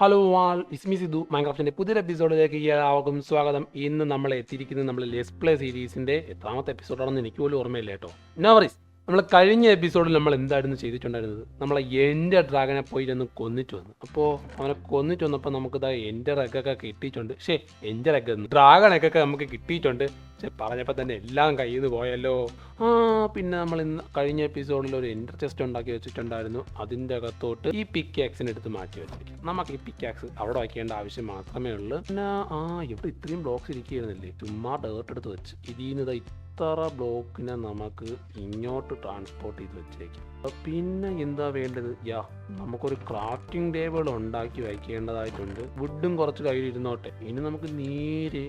Hello ആൾ ഇസ്മി സിദ്ധു മൈൻക്രാഫ്റ്റിന്റെ പുതിയൊരു എപ്പിസോഡിലേക്ക് എല്ലാവർക്കും സ്വാഗതം. ഇന്ന് നമ്മൾ എത്തിയിരിക്കുന്നത് നമ്മൾ ലെസ് പ്ലേ സീരീസിന്റെ എത്രാമത്തെ എപ്പിസോഡാണെന്ന് എനിക്ക് പോലും ഓർമ്മയില്ല കേട്ടോ. നോവറീസ് നമ്മൾ കഴിഞ്ഞ എപ്പിസോഡിൽ നമ്മൾ എന്തായിരുന്നു ചെയ്തിട്ടുണ്ടായിരുന്നത്? നമ്മൾ എന്റെ ഡ്രാഗനെ പോയിരുന്നു കൊന്നിട്ട് വന്നു. അപ്പോൾ അവനെ കൊന്നിട്ട് വന്നപ്പോൾ നമുക്കിതാ എന്റെ റെഗൊക്കെ കിട്ടിയിട്ടുണ്ട്. ഷേ എന്റെ റെഗ് ഡ്രാഗണൊക്കെ നമുക്ക് കിട്ടിയിട്ടുണ്ട്. പക്ഷെ പറഞ്ഞപ്പോൾ തന്നെ എല്ലാം കയ്യിൽ നിന്ന് പോയല്ലോ. ആ പിന്നെ നമ്മൾ ഇന്ന് കഴിഞ്ഞ എപ്പിസോഡിൽ ഒരു എന്റർ ചെസ്റ്റ് ഉണ്ടാക്കി വെച്ചിട്ടുണ്ടായിരുന്നു. അതിന്റെ അകത്തോട്ട് ഈ പിക്കാക്സിന് എടുത്ത് മാറ്റി വെച്ചിരിക്കും നമുക്ക് ഈ പിക്കാക്സ് അവിടെ വയ്ക്കേണ്ട ആവശ്യം മാത്രമേ ഉള്ളൂ. പിന്നെ ആ ഇവിടെ ഇത്രയും ബ്ലോക്സ് ഇരിക്കുകയായിരുന്നില്ലേ? ചുമ്മാ ഡേർട്ട് എടുത്ത് വെച്ച്. ഇതിൽ നിന്ന് ഇതാ ബ്ലോക്കിനെ നമുക്ക് ഇങ്ങോട്ട് ട്രാൻസ്പോർട്ട് ചെയ്ത് വെച്ചേക്കാം. പിന്നെ എന്താ വേണ്ടത്? യാ നമുക്കൊരു ക്രാഫ്റ്റിംഗ് ടേബിൾ ഉണ്ടാക്കി വയ്ക്കേണ്ടതായിട്ടുണ്ട് വുഡും കുറച്ച് കയ്യിലിരുന്നോട്ടെ. ഇനി നമുക്ക് നേരെ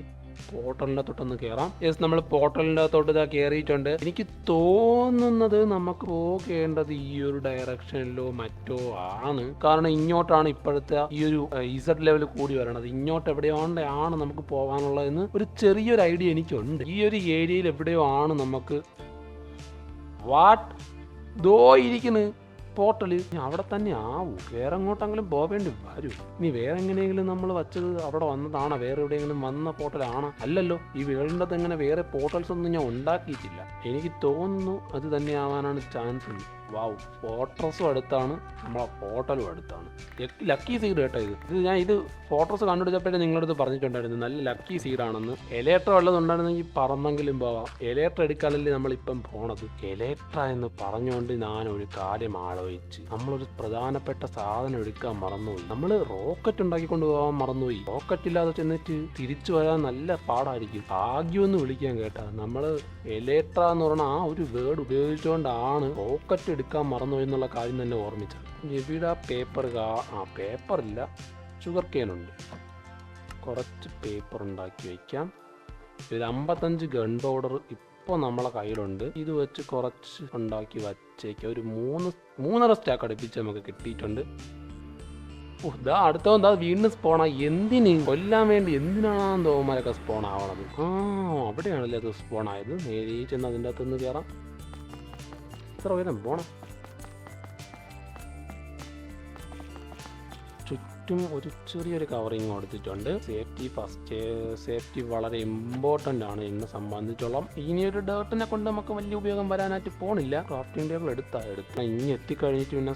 പോർട്ടലിന്റെ അകത്തോട്ടൊന്ന് കയറാം. യെസ് നമ്മൾ പോർട്ടലിന്റെ അകത്തോട്ട് ഇതാ കയറിയിട്ടുണ്ട്. എനിക്ക് തോന്നുന്നത് നമുക്ക് പോകേണ്ടത് ഈ ഒരു ഡയറക്ഷനിലോ മറ്റോ ആണ്. കാരണം ഇങ്ങോട്ടാണ് ഇപ്പോഴത്തെ ഈ ഒരു ഇസഡ് ലെവൽ കൂടി വരണത്. ഇങ്ങോട്ട് എവിടെയോണ്ടാണ് നമുക്ക് പോകാനുള്ളതെന്ന് ഒരു ചെറിയൊരു ഐഡിയ എനിക്കുണ്ട്. ഈ ഒരു ഏരിയയിൽ എവിടെയോ ആണ് നമുക്ക് വാട്ട് ദോ ഇരിക്കുന്നു പോർട്ടൽ അവിടെ തന്നെ ആവും. വേറെ എങ്ങോട്ടെങ്കിലും പോവേണ്ടി വരൂ. ഇനി വേറെ എങ്ങനെയെങ്കിലും നമ്മൾ വച്ചത് അവിടെ വന്നതാണോ? വേറെ എവിടെയെങ്കിലും വന്ന പോർട്ടലാണോ അല്ലല്ലോ. ഈ വേൾഡിന്റെ അകത്ത് എങ്ങനെ വേറെ പോർട്ടൽസ് ഒന്നും ഞാൻ ഉണ്ടാക്കിയിട്ടില്ല. എനിക്ക് തോന്നുന്നു അത് തന്നെ ആവാനാണ് ചാൻസ് ഉള്ളത് വാവ്. ഫോട്ടോസും അടുത്താണ് നമ്മളെ ഹോട്ടലും അടുത്താണ്. ലക്കി സീഡ് കേട്ടോ ഇത്. ഇത് ഞാൻ ഇത് ഫോട്ടോസ് കണ്ടുപിടിച്ചപ്പോഴേ നിങ്ങളടുത്ത് പറഞ്ഞിട്ടുണ്ടായിരുന്നു. നല്ല ലക്കി സീഡാണെന്ന്. എലേറ്റർ വല്ലതുണ്ടായിരുന്നെങ്കിൽ പറന്നെങ്കിലും പോവാം. എലേറ്റർ എടുക്കാനല്ലേ നമ്മളിപ്പം പോണത്. എലേറ്റർ എന്ന് പറഞ്ഞുകൊണ്ട് ഞാൻ ഒരു കാര്യം ആലോചിച്ച്. നമ്മളൊരു പ്രധാനപ്പെട്ട സാധനം എടുക്കാൻ മറന്നുപോയി. നമ്മൾ റോക്കറ്റ് ഉണ്ടാക്കിക്കൊണ്ട് പോകാൻ മറന്നുപോയി. റോക്കറ്റ് ഇല്ലാതെ ചെന്നിട്ട് തിരിച്ചു വരാൻ നല്ല പാടായിരിക്കും. ഭാഗ്യമെന്ന് വിളിക്കാൻ കേട്ടാ. നമ്മൾ എലേട്ര എന്ന് പറഞ്ഞ ആ ഒരു വേർഡ് ഉപയോഗിച്ചുകൊണ്ടാണ് റോക്കറ്റ് എടുക്കാൻ മറന്നു എന്നുള്ള കാര്യം തന്നെ ഓർമ്മിച്ചത് എവിടെ പേപ്പർ ആ പേപ്പർ ഇല്ല. ഷുഗർ കേനുണ്ട് കുറച്ച് പേപ്പർ ഉണ്ടാക്കി വയ്ക്കാം ഒരു അമ്പത്തഞ്ച് ഗൺ പൗഡർ ഇപ്പോൾ നമ്മളെ കയ്യിലുണ്ട്. ഇത് വെച്ച് കുറച്ച് ഉണ്ടാക്കി വച്ചേക്കാം. ഒരു മൂന്ന് മൂന്നര സ്റ്റാക്ക് അടുപ്പിച്ച് നമുക്ക് കിട്ടിയിട്ടുണ്ട്. ഇതാ അടുത്തവൻ എന്താ വീണ്ടും സ്പോണാ എന്തിന്? കൊല്ലാൻ വേണ്ടി എന്തിനാണ് തോമാരൊക്കെ സ്പോൺ ആവണത് ആ അവിടെയാണല്ലേ അത് സ്പോൺ ആയത്? നേരിട്ട് അതിന്റെ അകത്തുനിന്ന് കയറാം. എത്ര ഉയരം പോണം. ചുറ്റും ഒരു ചെറിയൊരു കവറിങ് കൊടുത്തിട്ടുണ്ട്. സേഫ്റ്റി ഫസ്റ്റ് സേഫ്റ്റി വളരെ ഇമ്പോർട്ടന്റ് ആണ് എന്നെ സംബന്ധിച്ചോളം. ഇനി ഒരു ഡേർട്ടിനെ കൊണ്ട് നമുക്ക് വലിയ ഉപയോഗം വരാനായിട്ട് പോണില്ല. ക്രാഫ്റ്റിംഗ് ടേബിൾ എടുത്താൽ എടുത്ത് ഇനി എത്തിക്കഴിഞ്ഞിട്ട് പിന്നെ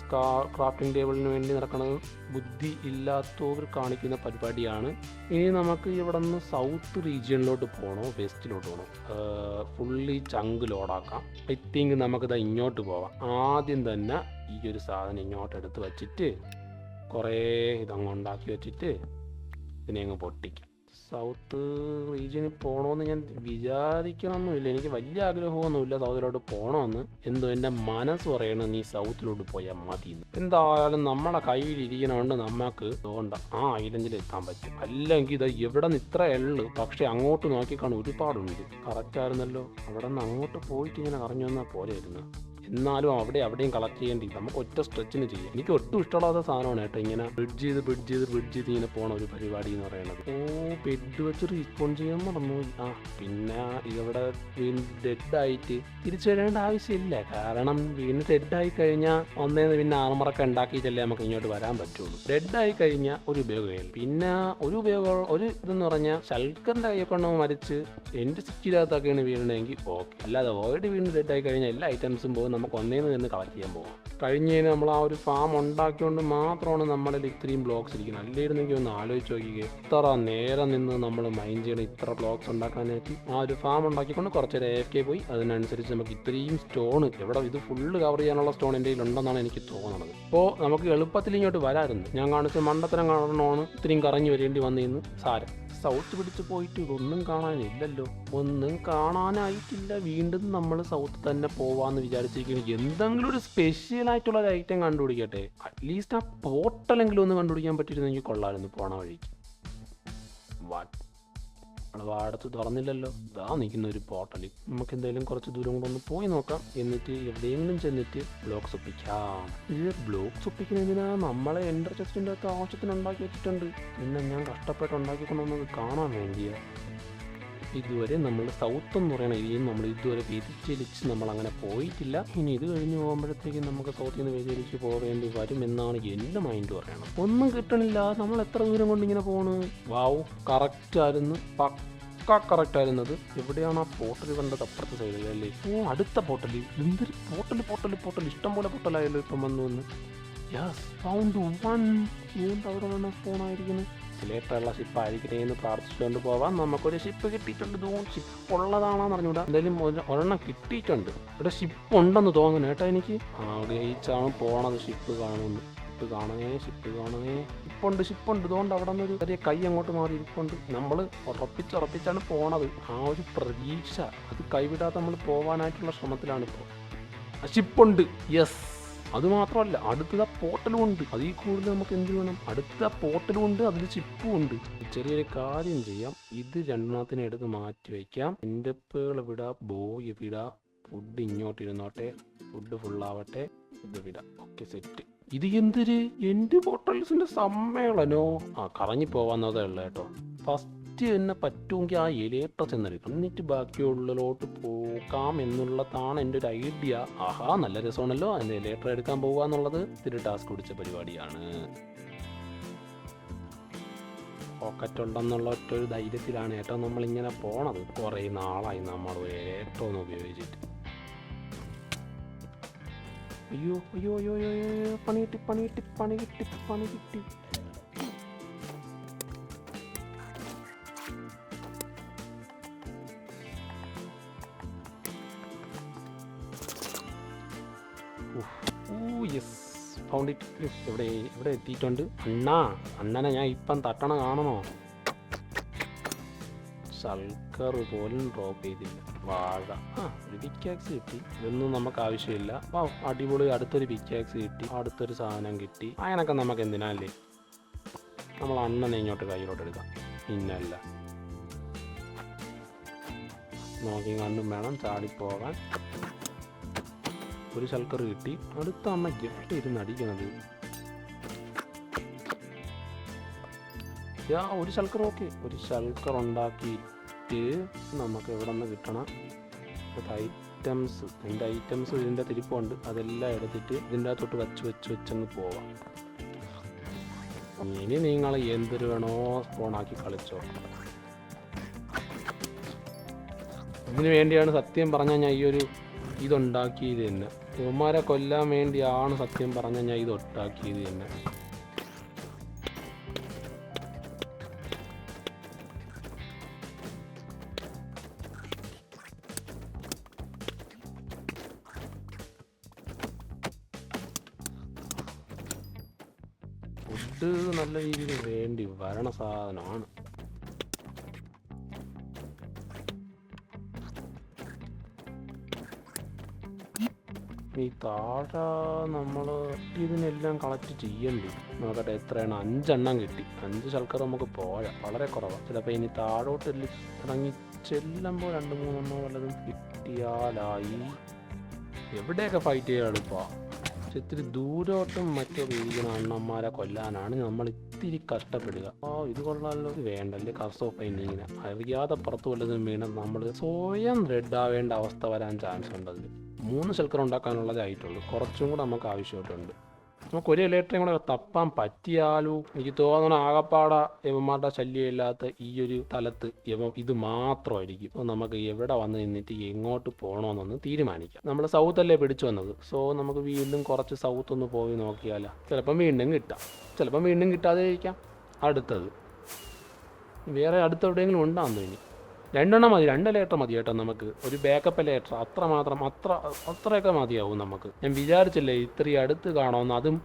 ക്രാഫ്റ്റിംഗ് ടേബിളിന് വേണ്ടി നടക്കുന്നത് ബുദ്ധി ഇല്ലാത്തവർ കാണിക്കുന്ന പരിപാടിയാണ്. ഇനി നമുക്ക് ഇവിടെ നിന്ന് സൗത്ത് റീജിയനിലോട്ട് പോകണോ വെസ്റ്റിലോട്ട് പോകണോ ഫുള്ളി ചങ്ക് ലോഡാക്കാം ഐ തിങ്ക് നമുക്കിത് ഇങ്ങോട്ട് പോവാം. ആദ്യം തന്നെ ഈ ഒരു സാധനം ഇങ്ങോട്ട് എടുത്ത് വച്ചിട്ട് കുറേ ഇതങ്ങ് ഉണ്ടാക്കി വെച്ചിട്ട് ഇതിനെ അങ്ങ് പൊട്ടിക്കാം. സൗത്ത് റീജിയനിൽ പോകണമെന്ന് ഞാൻ വിചാരിക്കണമെന്നില്ല എനിക്ക് വലിയ ആഗ്രഹമൊന്നുമില്ല സൗത്തിലോട്ട് പോകണമെന്ന് എന്തോ എന്റെ മനസ്സ് പറയണം നീ സൗത്തിലോട്ട് പോയാൽ മതി എന്തായാലും നമ്മളെ കയ്യിൽ ഇരിക്കണോണ്ട് നമുക്ക് തോണ്ട ആ ഐലൻഡിൽ എത്താൻ പറ്റും. അല്ലെങ്കിൽ ഇത് എവിടെ നിന്ന് ഇത്ര എള്ളു പക്ഷെ അങ്ങോട്ട് നോക്കിക്കാണും ഒരുപാടുണ്ട്. കറക്റ്റായിരുന്നല്ലോ അവിടെ നിന്ന് അങ്ങോട്ട് പോയിട്ട് ഇങ്ങനെ അറിഞ്ഞു വന്നാൽ പോലെയായിരുന്നു എന്നാലും അവിടെ അവിടെയും കളക്ട് ചെയ്യേണ്ടി നമുക്ക് ഒറ്റ സ്ട്രെച്ചിന് ചെയ്യാം. എനിക്ക് ഒട്ടും ഇഷ്ടമുള്ളാത്ത സാധനമാണ് കേട്ടോ ഇങ്ങനെ ബ്രിഡ്ജ് ചെയ്ത് ബ്രിഡ്ജ് ചെയ്ത് ബ്രിഡ്ജ് ചെയ്ത് ഇങ്ങനെ പോണ ഒരു പരിപാടി എന്ന് പറയുന്നത്. ഓ ബെഡ് വെച്ച് റീസ്പോണ്ട് ചെയ്യാൻ മറന്നു ആ പിന്നെ ഇവിടെ ഡെഡ് ആയിട്ട് തിരിച്ചു വരേണ്ട ആവശ്യമില്ല. കാരണം വീണ്ടും ഡെഡ് ആയി കഴിഞ്ഞാൽ ഒന്നേന്ന് പിന്നെ ആർമറൊക്കെ ഉണ്ടാക്കിയിട്ടല്ലേ നമുക്ക് ഇങ്ങോട്ട് വരാൻ പറ്റുള്ളൂ. ഡെഡ് ആയി കഴിഞ്ഞാൽ ഒരു ഉപയോഗമില്ല പിന്നെ ഒരു ഉപയോഗം ഒരു ഇതെന്ന് പറഞ്ഞാൽ ശൽക്കറിന്റെ കൈ കൊണ്ട് മരിച്ച് എന്റെ സിറ്റിയിലകത്തൊക്കെയാണ് വീണെങ്കിൽ ഓക്കെ. അല്ലാതെ ഓൾറെഡി വീണ്ടും ഡെഡ് ആയി കഴിഞ്ഞാൽ എല്ലാ ഐറ്റംസും പോകും. നമുക്ക് ഒന്നേന്ന് നിന്ന് കളക്ട് ചെയ്യാൻ പോകാം കഴിഞ്ഞ് കഴിഞ്ഞാൽ നമ്മൾ ആ ഒരു ഫാം ഉണ്ടാക്കിയോണ്ട് മാത്രമാണ് നമ്മളിൽ ഇത്രയും ബ്ലോക്സ് ഇരിക്കുന്നത്. അല്ലായിരുന്നെങ്കിൽ ഒന്ന് ആലോചിച്ച് നോക്കിക്കേ. ഇത്ര നേരം നിന്ന് നമ്മൾ മൈൻഡ് ചെയ്യണം ഇത്ര ബ്ലോക്സ് ഉണ്ടാക്കാനായിട്ട് ആ ഒരു ഫാം ഉണ്ടാക്കിക്കൊണ്ട് കുറച്ച് നേരം എഫ് കെ പോയി. അതിനനുസരിച്ച് നമുക്ക് ഇത്രയും സ്റ്റോൺ എവിടെ ഇത് ഫുള്ള് കവർ ചെയ്യാനുള്ള സ്റ്റോൺ എന്റെ ഉണ്ടെന്നാണ് എനിക്ക് തോന്നുന്നത് അപ്പോൾ നമുക്ക് എളുപ്പത്തിൽ ഇങ്ങോട്ട് വരാറുണ്ട്. ഞാൻ കാണിച്ച മണ്ടത്തരം കാണണമാണ് ഇത്രയും കറങ്ങി വരേണ്ടി വന്നിരുന്നു സാരം. സൗത്ത് പിടിച്ച് പോയിട്ട് ഇതൊന്നും കാണാനില്ലല്ലോ. ഒന്നും കാണാനായിട്ടില്ല. വീണ്ടും നമ്മൾ സൗത്ത് തന്നെ പോവാന്ന് വിചാരിച്ചിരിക്കുന്നു. എന്തെങ്കിലും ഒരു സ്പെഷ്യൽ ആയിട്ടുള്ള ഒരു ഐറ്റം കണ്ടുപിടിക്കട്ടെ. അറ്റ്ലീസ്റ്റ് ആ പോർട്ടലെങ്കിലും ഒന്ന് കണ്ടുപിടിക്കാൻ പറ്റിയിരുന്നെങ്കിൽ കൊള്ളാമായിരുന്നു. പോണ വഴിക്ക്. വാട്ട് നമ്മൾ വാടത്ത് തുറന്നില്ലല്ലോ. ഇതാ നിൽക്കുന്ന ഒരു പോർട്ടൽ നമുക്ക് എന്തായാലും കുറച്ച് ദൂരം കൂടെ ഒന്ന് പോയി നോക്കാം. എന്നിട്ട് എവിടെയെങ്കിലും ചെന്നിട്ട് ബ്ലോക്സ് ഒപ്പിക്കാം ഇത് ബ്ലോക്സ് ഒപ്പിക്കുന്നതിനാ നമ്മളെ എന്റർ ചെസ്റ്റിന്റെ ഒക്കെ ആവശ്യത്തിന് ഉണ്ടാക്കി വെച്ചിട്ടുണ്ട്. പിന്നെ ഞാൻ കഷ്ടപ്പെട്ട് ഉണ്ടാക്കിക്കൊണ്ടുവന്നത് കാണാൻ വേണ്ടിയാ. ഇതുവരെ നമ്മൾ സൗത്ത് എന്ന് പറയുന്ന ഏരിയയിൽ നമ്മൾ ഇതുവരെ വ്യതിചലിച്ച് നമ്മൾ അങ്ങനെ പോയിട്ടില്ല. ഇനി ഇത് കഴിഞ്ഞ് പോകുമ്പോഴത്തേക്കും നമുക്ക് സൗത്തിൽ നിന്ന് വ്യതിചലിച്ച് പോകേണ്ടി വരും എന്നാണ് എന്റെ മൈൻഡ് പറയണം ഒന്നും കിട്ടണില്ല. നമ്മൾ എത്ര ദൂരം കൊണ്ട് ഇങ്ങനെ പോണ്? വാവ് കറക്റ്റ് ആയിരുന്നു. പക്ക കറക്റ്റ് ആയിരുന്നത്. എവിടെയാണ് ആ പോർട്ടൽ കണ്ടത്? അപ്പുറത്തെ സൈഡിൽ അല്ലേ? ഓ അടുത്ത പോർട്ടൽ എന്തൊരു പോർട്ടൽ പോർട്ടൽ പോർട്ടൽ ഇഷ്ടം പോലെ പോർട്ടലായല്ലോ ഇപ്പം വന്നു വന്ന് യെസ് ഫൗണ്ട് വൺ വീണ്ടും അവിടെ ഫോണായിരിക്കുന്നത് ലേറ്റുള്ള ഷിപ്പ് ആയിരിക്കണേ എന്ന് പ്രാർത്ഥിച്ചുകൊണ്ട് പോവാം. നമുക്കൊരു ഷിപ്പ് കിട്ടിയിട്ടുണ്ട്. തോന്നും ഷിപ്പ് ഉള്ളതാണെന്ന് അറിഞ്ഞൂടാ. എന്തായാലും ഒരെണ്ണം കിട്ടിയിട്ടുണ്ട്. ഇവിടെ ഷിപ്പ് ഉണ്ടെന്ന് തോന്നുന്നു കേട്ടോ എനിക്ക്. ആഗ്രഹിച്ചാണ് പോണത് ഷിപ്പ് കാണുന്നു. ഷിപ്പ് കാണണേ ഷിപ്പ് കാണണേ ഇപ്പുണ്ട് ഷിപ്പുണ്ട് ഇതുകൊണ്ട് അവിടെ നിന്ന് ഒരു ചെറിയ കൈ അങ്ങോട്ട് മാറി ഇരിപ്പുണ്ട്. നമ്മൾ ഉറപ്പിച്ചുറപ്പിച്ചാണ് പോണത്. ആ ഒരു പ്രതീക്ഷ. അത് കൈവിടാതെ നമ്മൾ പോവാനായിട്ടുള്ള ശ്രമത്തിലാണ് ഇപ്പോൾ ഷിപ്പുണ്ട് യെസ് അത് മാത്രമല്ല അടുത്ത പോർട്ടലും ഉണ്ട് അതിൽ കൂടുതൽ നമുക്ക് എന്ത് വേണം അടുത്ത പോർട്ടലും ഉണ്ട് അതിൽ ചിപ്പും ഉണ്ട് ചെറിയൊരു കാര്യം ചെയ്യാം. ഇത് രണ്ടെണ്ണത്തിനെ എടുത്ത് മാറ്റി വയ്ക്കാം. എന്റെ വിട വിടാ ബോയ് വിടാ. ഫുഡ് ഇങ്ങോട്ട് ഇരുന്നോട്ടെ ഫുഡ് ഫുള്ളാവട്ടെ. ഇത് വിടാം. Okay set. ഇത് എന്തൊരു? എന്റെ ബോട്ടൽസിന്റെ സമ്മേളനോ? ആ കറങ്ങി പോവാന്നതേ ഉള്ളു കേട്ടോ. ഫസ്റ്റ് തന്നെ പറ്റുമെങ്കിൽ ആ എലിയേറ്റർ ചെന്നെടുക്കണം എന്നിട്ട് ബാക്കിയുള്ളിലോട്ട് പോകാം എന്നുള്ളതാണ് എന്റെ ഒരു ഐഡിയ ആഹാ നല്ല രസമാണല്ലോ. അതിന്റെ എലിയേറ്റർ എടുക്കാൻ പോകുക എന്നുള്ളത് ഇത്തിരി ടാസ്ക് പിടിച്ച പരിപാടിയാണ്. പോക്കറ്റ് ഉണ്ടെന്നുള്ള ഒറ്റ ഒരു ധൈര്യത്തിലാണ് ഏട്ടോ നമ്മളിങ്ങനെ പോണത്. കുറേ നാളായി നമ്മൾ ഏറ്റവും ഒന്ന് ഉപയോഗിച്ചിട്ട് അയ്യോ അയ്യോ അയ്യോ, അയ്യോ പണി കിട്ടി പണി കിട്ടി പണി കിട്ടി പണി കിട്ടി. ഇറ്റ് എവിടെ എവിടെ എത്തിയിട്ടുണ്ട്? അണ്ണാ അണ്ണനെ ഞാൻ ഇപ്പം തട്ടണം കാണണോ? സൽക്കർ പോലും ഡ്രോപ്പ് ചെയ്തില്ല. വാഴ. ആ ഒരു പിക്കാക്സ് കിട്ടി. ഇതൊന്നും നമുക്ക് ആവശ്യമില്ല. വാ അടിപൊളി അടുത്തൊരു പിക്കാക്സ് കിട്ടി. അടുത്തൊരു സാധനം കിട്ടി. അങ്ങനൊക്കെ നമുക്ക് എന്തിനാ അല്ലേ? നമ്മൾ അണ്ണനെ ഇങ്ങോട്ട് കയ്യിലോട്ട് എടുക്കാം. ഇന്നല്ല നോക്കി കണ്ടും വേണം ചാടിപ്പോകാൻ. ഒരു ശൽക്കർ കിട്ടി. അടുത്ത അമ്മ ഗിഫ്റ്റ് ഇരുന്ന് അടിക്കണത് യാ ഒരു ശൽക്കർ ഓക്കെ. ഒരു ശൽക്കർ ഉണ്ടാക്കിയിട്ട് നമുക്ക് എവിടെ നിന്ന് കിട്ടണം? ഐറ്റംസ് എന്റെ ഐറ്റംസ് ഇതിന്റെ തിരിപ്പുണ്ട്. അതെല്ലാം എടുത്തിട്ട് ഇതിന്റെ അകത്തോട്ട് വെച്ച് വെച്ച് വെച്ചങ്ങ് പോവാം. ഇനി നിങ്ങൾ എന്തൊരു വേണോ സ്പോണാക്കി കളിച്ചോ. ഇതിനു വേണ്ടിയാണ് സത്യം പറഞ്ഞാൽ ഞാൻ ഈ ഒരു ഇതുണ്ടാക്കിയത് തന്നെ. ഇവന്മാരെ കൊല്ലാൻ വേണ്ടിയാണ് സത്യം പറഞ്ഞ ഞാൻ ഇത് ഒട്ടാക്കിയത് തന്നെ. ഫുഡ് നല്ല രീതിയിൽ വേണ്ടി വരണ സാധനമാണ്. ഈ താഴെ നമ്മൾ ഇതിനെല്ലാം കളക്ട് ചെയ്യണ്ടേ. നോക്കട്ടെ എത്രയാണ്? അഞ്ചെണ്ണം കിട്ടി. അഞ്ച് ശൽക്കർ നമുക്ക് പോയ വളരെ കുറവാണ് ചിലപ്പോൾ ഇനി താഴോട്ട് ഇറങ്ങി ചെല്ലുമ്പോൾ രണ്ട് മൂന്നെണ്ണോ വല്ലതും കിട്ടിയാലായി. എവിടെയൊക്കെ ഫൈറ്റ് പക്ഷെ ഇത്തിരി ദൂരോട്ടും മറ്റോ വീഴുന്ന അണ്ണന്മാരെ കൊല്ലാനാണ് നമ്മൾ ഇത്തിരി കഷ്ടപ്പെടുക. ഓ ഇത് കൊള്ളാമല്ലോ വേണ്ടല്ലേ കസോ ഫൈനിങ്ങിന് അറിയാതെ പുറത്ത് വല്ലതും വീണ് നമ്മൾ സ്വയം റെഡ് ആവേണ്ട അവസ്ഥ വരാൻ ചാൻസ് ഉണ്ട് മൂന്ന് ശൽക്കർ ഉണ്ടാക്കാനുള്ളതായിട്ടുള്ളൂ കുറച്ചും കൂടെ നമുക്ക് ആവശ്യമായിട്ടുണ്ട്. നമുക്ക് ഒരു ഇലക്ട്രിയും കൂടെ തപ്പാൻ പറ്റിയാലോ? എനിക്ക് തോന്നണ ആകപ്പാട യവന്മാരുടെ ശല്യമില്ലാത്ത ഈ ഒരു സ്ഥലത്ത് യവ ഇത് മാത്രമായിരിക്കും. അപ്പോൾ നമുക്ക് എവിടെ വന്ന് നിന്നിട്ട് എങ്ങോട്ട് പോകണമെന്നൊന്ന് തീരുമാനിക്കാം. നമ്മൾ സൗത്ത് അല്ലേ പിടിച്ചു വന്നത്. സോ നമുക്ക് വീണ്ടും കുറച്ച് സൗത്ത് ഒന്ന് പോയി നോക്കിയാലോ? ചിലപ്പം വീണ്ടും കിട്ടാം. ചിലപ്പം വീണ്ടും കിട്ടാതെ ഇരിക്കാം അടുത്തത്. വേറെ അടുത്തെവിടെയെങ്കിലും ഉണ്ടാകുന്നു ഇനി? രണ്ടെണ്ണം മതി രണ്ട് ലേറ്റർ മതി കേട്ടോ നമുക്ക്. ഒരു ബാക്കപ്പ് ലേറ്റർ അത്ര മാത്രം അത്ര അത്രയൊക്കെ മതിയാവും നമുക്ക്. ഞാൻ വിചാരിച്ചില്ലേ ഇത്രയും അടുത്ത് കാണുമെന്ന് അതും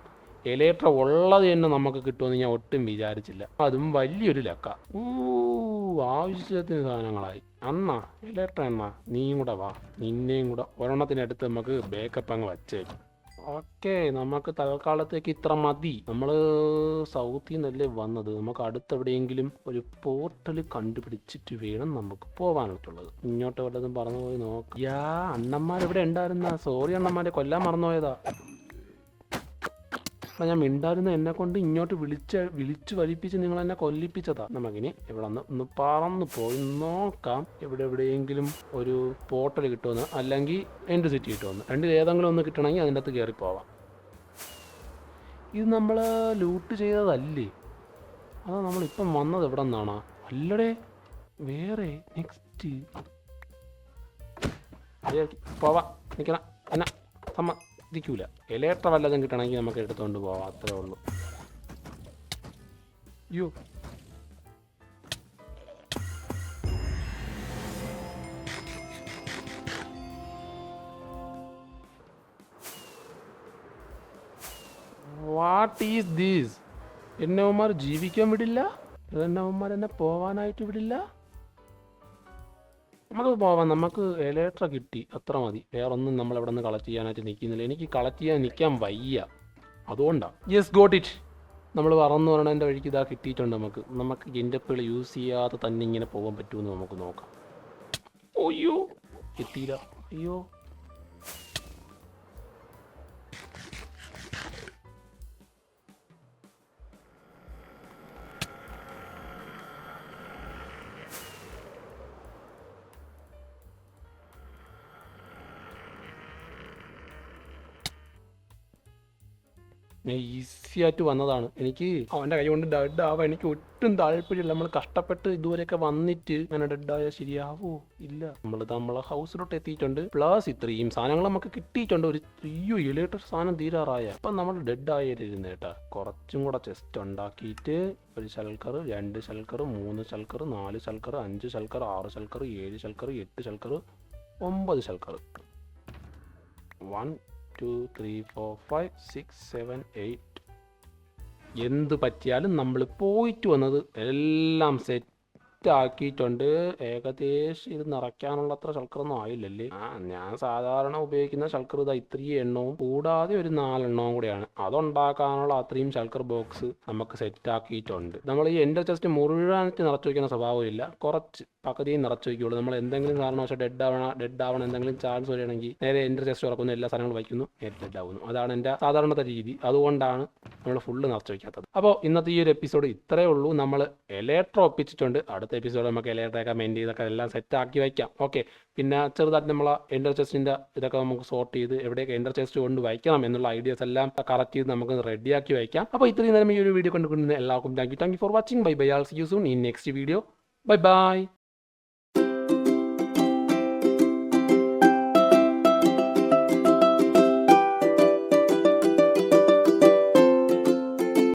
എലേറ്റർ ഉള്ളത് തന്നെ നമുക്ക് കിട്ടുമെന്ന് ഞാൻ ഒട്ടും വിചാരിച്ചില്ല. അതും വലിയൊരു ലക്ക. ഊ ആവശ്യത്തിന് സാധനങ്ങളായി. അന്നാ എലേറ്റർ എന്നാ നീയും കൂടെ വാ. നിന്നെയും കൂടെ ഒരെണ്ണത്തിനടുത്ത് നമുക്ക് ബാക്കപ്പ് അങ്ങ് വച്ചേക്കും. ഓക്കെ നമുക്ക് തൽക്കാലത്തേക്ക് ഇത്ര മതി. നമ്മൾ സൗത്തിൽ നിന്നല്ലേ വന്നത്? നമുക്ക് അടുത്തെവിടെയെങ്കിലും ഒരു പോർട്ടൽ കണ്ടുപിടിച്ചിട്ട് വേണം നമുക്ക് പോവാനായിട്ടുള്ളത്. ഇങ്ങോട്ട് വല്ലതും പറഞ്ഞു പോയി നോക്കാം. യാ അണ്ണന്മാർ ഇവിടെ ഉണ്ടായിരുന്ന സോറി അണ്ണന്മാരെ കൊല്ലാൻ മറന്നുപോയതാ. അപ്പം ഞാൻ മിണ്ടായിരുന്ന എന്നെ കൊണ്ട് ഇങ്ങോട്ട് വിളിച്ച് വിളിച്ച് വലിപ്പിച്ച് നിങ്ങൾ എന്നെ കൊല്ലിപ്പിച്ചതാ. നമുക്കിനി ഇവിടെ ഒന്ന് ഒന്ന് പറന്ന് പോയി നോക്കാം ഇവിടെ എവിടെയെങ്കിലും ഒരു പോർട്ടൽ കിട്ടുമെന്ന് അല്ലെങ്കിൽ എന്റെ സിറ്റി കിട്ടുമെന്ന്. രണ്ടിൽ ഏതെങ്കിലും ഒന്ന് കിട്ടണമെങ്കിൽ അതിന്റെ അകത്ത് കയറി പോവാം. ഇത് നമ്മൾ ലൂട്ട് ചെയ്തതല്ലേ? അതാ നമ്മളിപ്പം വന്നത് എവിടെ നിന്നാണ്? അല്ലടേ വേറെ നെക്സ്റ്റ് പോവാം. നിൽക്കണം. എന്നാ സമ്മതിക്കൂല ഇലയട്ട വല്ലതും കിട്ടണമെങ്കിൽ നമുക്ക് എടുത്തുകൊണ്ട് പോവാം. അത്രേ ഉള്ളൂ. അയ്യോ വാട്ട് ഈസ് ദീസ് എന്നെ അവന്മാർ ജീവിക്കാൻ വിടില്ല? എന്നെ അവന്മാർ എന്നെ പോവാനായിട്ട് വിടില്ല? നമുക്ക് പോവാം നമുക്ക് എലേട്ര കിട്ടി അത്ര മതി. വേറൊന്നും നമ്മൾ ഇവിടെ നിന്ന് കളക്ട് ചെയ്യാനായിട്ട് നിൽക്കുന്നില്ല. എനിക്ക് കളക്ട് ചെയ്യാൻ നിൽക്കാൻ വയ്യ. അതുകൊണ്ടാണ് യെസ് ഗോട്ട് ഇറ്റ് നമ്മൾ പറന്ന് പറയണതിന്റെ വഴിക്ക് ഇതാ കിട്ടിയിട്ടുണ്ട് നമുക്ക്. നമുക്ക് ജെൻഡപ്പുകൾ യൂസ് ചെയ്യാതെ തന്നെ ഇങ്ങനെ പോകാൻ പറ്റുമെന്ന് നമുക്ക് നോക്കാം. അയ്യോ എത്തിയില്ല അയ്യോ. ഈസി ആയിട്ട് വന്നതാണ്. എനിക്ക് അവന്റെ കൈ കൊണ്ട് ഡെഡ് ആവാൻ എനിക്ക് ഒട്ടും താല്പര്യമില്ല. നമ്മൾ കഷ്ടപ്പെട്ട് ഇതുവരെയൊക്കെ വന്നിട്ട് അങ്ങനെ ഡെഡ് ആയാൽ ശരിയാവോ? ഇല്ല. നമ്മൾ നമ്മളെ ഹൗസിലോട്ട് എത്തിയിട്ടുണ്ട്. പ്ലസ് ഇത്രയും സാധനങ്ങൾ നമുക്ക് കിട്ടിയിട്ടുണ്ട്. ഒരു അയ്യോ ഇലക്ട്രിക് സാധനം തീരാറായ. അപ്പം നമ്മൾ ഡെഡ് ആയിരുന്നു കേട്ടാ. കുറച്ചും കൂടെ ചെസ്റ്റ് ഉണ്ടാക്കിയിട്ട് ഒരു ശൽക്കർ രണ്ട് ശൽക്കർ മൂന്ന് ശൽക്കർ നാല് ശൽക്കർ അഞ്ച് ശൽക്കർ ആറ് ശൽക്കർ ഏഴ് ശൽക്കർ എട്ട് ശൽക്കർ ഒമ്പത് ശൽക്കർ one two three four five six seven eight എന്ത് പറ്റിയാലും നമ്മൾ പോയിട്ട് വന്നത് എല്ലാം സെറ്റ് ആക്കിയിട്ടുണ്ട്. ഏകദേശം ഇത് നിറയ്ക്കാനുള്ള അത്ര ശൽക്കറൊന്നും ആയില്ലല്ലേ? ആ ഞാൻ സാധാരണ ഉപയോഗിക്കുന്ന ശൽക്കർ ഇതാ ഇത്രയും എണ്ണവും കൂടാതെ ഒരു നാലെണ്ണവും കൂടിയാണ്. അതുണ്ടാക്കാനുള്ള അത്രയും ശൽക്കർ ബോക്സ് നമുക്ക് സെറ്റ് ആക്കിയിട്ടുണ്ട്. നമ്മൾ ഈ എന്റെ ചെസ്റ്റ് മുഴുവനായിട്ട് നിറച്ചു വയ്ക്കുന്ന സ്വഭാവമില്ല. കുറച്ച് പകുതിയും നിറച്ചു വയ്ക്കുള്ളൂ. നമ്മൾ എന്തെങ്കിലും കാരണവശാൽ ഡെഡ് ആവണ ഡെഡ് ആവണം എന്തെങ്കിലും ചാൻസ് വരികയാണെങ്കിൽ നേരെ എന്റെ ചെസ്റ്റ് തുറക്കുന്നു എല്ലാ സാധനങ്ങളും വയ്ക്കുന്നു. നേരെ ഡെഡ് ആവുന്നു. അതാണ് എന്റെ സാധാരണത്തെ രീതി. അതുകൊണ്ടാണ് നമ്മൾ ഫുള്ള് നിറച്ചു വയ്ക്കാത്തത്. അപ്പോൾ ഇന്നത്തെ ഈ ഒരു എപ്പിസോഡ് ഇത്രയേ ഉള്ളൂ. നമ്മൾ എലേട്ര ഒപ്പിച്ചിട്ടുണ്ട്. അടുത്ത എപ്പിസോഡ് നമുക്ക് എലേട്രയൊക്കെ മെയിൻ ചെയ്തൊക്കെ എല്ലാം സെറ്റ് ആക്കി വയ്ക്കാം. ഓക്കെ പിന്നെ ചെറുതായിട്ട് നമ്മൾ എന്റർ ചെസ്റ്റിന്റെ ഇതൊക്കെ നമുക്ക് സോർട്ട് ചെയ്ത് എവിടെയൊക്കെ എന്റർ ചെസ്റ്റ് കൊണ്ട് വയ്ക്കണം എന്നുള്ള ഐഡിയാസ് എല്ലാം കറക്റ്റ് ചെയ്ത് നമുക്ക് റെഡിയാക്കി വയ്ക്കാം. അപ്പോൾ ഇത്രയും നേരം ഈ ഒരു വീഡിയോ കണ്ടുകൊണ്ടിരുന്ന എല്ലാവർക്കും thank you thank you for watching bye bye all see you soon in next video bye bye